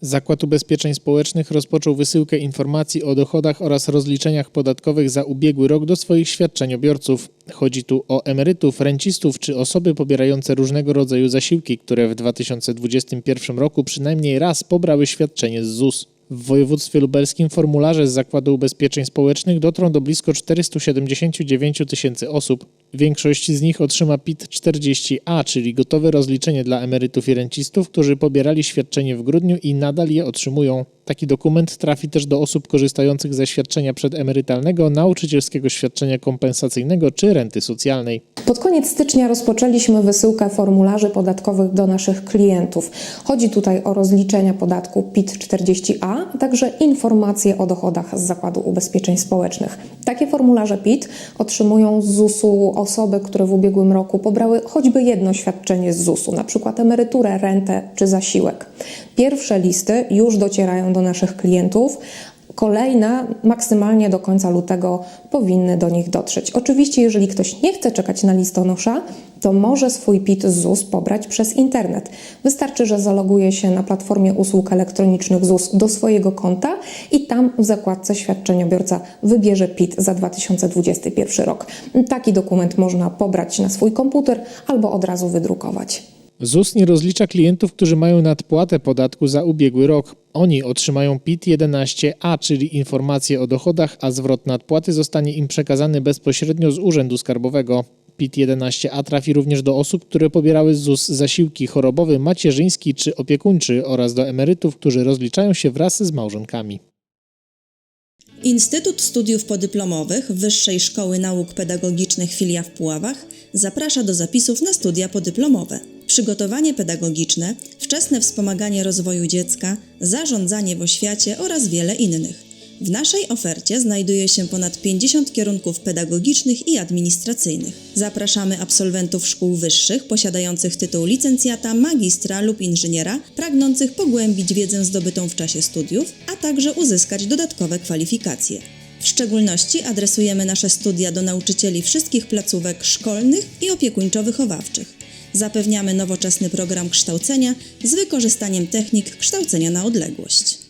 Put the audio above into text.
Zakład Ubezpieczeń Społecznych rozpoczął wysyłkę informacji o dochodach oraz rozliczeniach podatkowych za ubiegły rok do swoich świadczeniobiorców. Chodzi tu o emerytów, rencistów czy osoby pobierające różnego rodzaju zasiłki, które w 2021 roku przynajmniej raz pobrały świadczenie z ZUS. W województwie lubelskim formularze z Zakładu Ubezpieczeń Społecznych dotrą do blisko 479 tysięcy osób. Większość z nich otrzyma PIT 40A, czyli gotowe rozliczenie dla emerytów i rencistów, którzy pobierali świadczenie w grudniu i nadal je otrzymują. Taki dokument trafi też do osób korzystających ze świadczenia przedemerytalnego, nauczycielskiego świadczenia kompensacyjnego czy renty socjalnej. Pod koniec stycznia rozpoczęliśmy wysyłkę formularzy podatkowych do naszych klientów. Chodzi tutaj o rozliczenia podatku PIT-40A, a także informacje o dochodach z Zakładu Ubezpieczeń Społecznych. Takie formularze PIT otrzymują z ZUS-u osoby, które w ubiegłym roku pobrały choćby jedno świadczenie z ZUS-u, na przykład emeryturę, rentę czy zasiłek. Pierwsze listy już docierają do naszych klientów, Kolejne maksymalnie do końca lutego powinny do nich dotrzeć. Oczywiście, jeżeli ktoś nie chce czekać na listonosza, to może swój PIT z ZUS pobrać przez internet. Wystarczy, że zaloguje się na platformie usług elektronicznych ZUS do swojego konta i tam w zakładce świadczeniobiorca wybierze PIT za 2021 rok. Taki dokument można pobrać na swój komputer albo od razu wydrukować. ZUS nie rozlicza klientów, którzy mają nadpłatę podatku za ubiegły rok. Oni otrzymają PIT-11A, czyli informacje o dochodach, a zwrot nadpłaty zostanie im przekazany bezpośrednio z Urzędu Skarbowego. PIT-11A trafi również do osób, które pobierały z ZUS zasiłki chorobowy, macierzyński czy opiekuńczy oraz do emerytów, którzy rozliczają się wraz z małżonkami. Instytut Studiów Podyplomowych Wyższej Szkoły Nauk Pedagogicznych filia w Puławach zaprasza do zapisów na studia podyplomowe. Przygotowanie pedagogiczne, wczesne wspomaganie rozwoju dziecka, zarządzanie w oświacie oraz wiele innych. W naszej ofercie znajduje się ponad 50 kierunków pedagogicznych i administracyjnych. Zapraszamy absolwentów szkół wyższych posiadających tytuł licencjata, magistra lub inżyniera, pragnących pogłębić wiedzę zdobytą w czasie studiów, a także uzyskać dodatkowe kwalifikacje. W szczególności adresujemy nasze studia do nauczycieli wszystkich placówek szkolnych i opiekuńczo-wychowawczych. Zapewniamy nowoczesny program kształcenia z wykorzystaniem technik kształcenia na odległość.